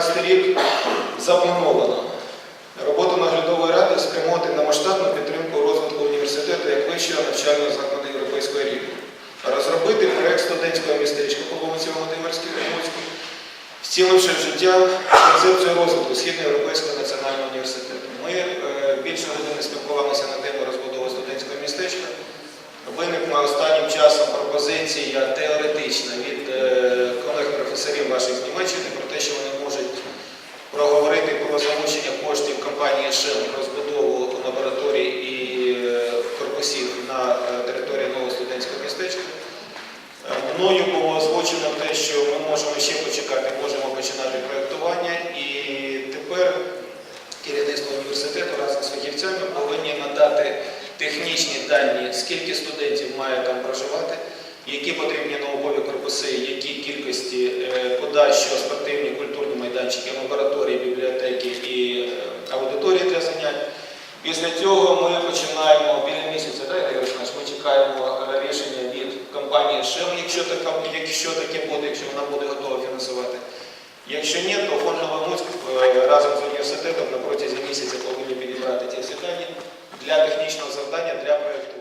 2013 рік заплановано роботу наглядової ради спрямувати на масштабну підтримку розвитку університету як вищого навчального закладу європейського рівня, розробити проект студентського містечка по вулиці Володимирській Римській, втіливши в життя концепцію розвитку Східноєвропейського національного університету. Ми е, більше години спілкувалися на тему розбудови студентського містечка. Виникла останнім часом пропозиція теоретична від е, колег-професорів ваших з Німеччини компанії розбудову лабораторій і е, корпусів на е, території нового студентського містечка. Е, Мною було озвучено те, що ми можемо ще почекати, можемо починати проєктування, і тепер керівництво університету разом з фахівцями повинні надати технічні дані, скільки студентів має там проживати, які потрібні наукові корпуси, які кількості подальшого спортивні, культурні майданчики, лабораторії, бібліотеки і Після цього ми починаємо біля місяця, так, Ігор ми чекаємо е, рішення від компанії ШЕМ, якщо така, якщо таке буде, якщо вона буде готова фінансувати. Якщо ні, то фонд Новомуцьк е, разом з університетом на протязі місяця повинні підібрати ті всі для технічного завдання, для проєкту.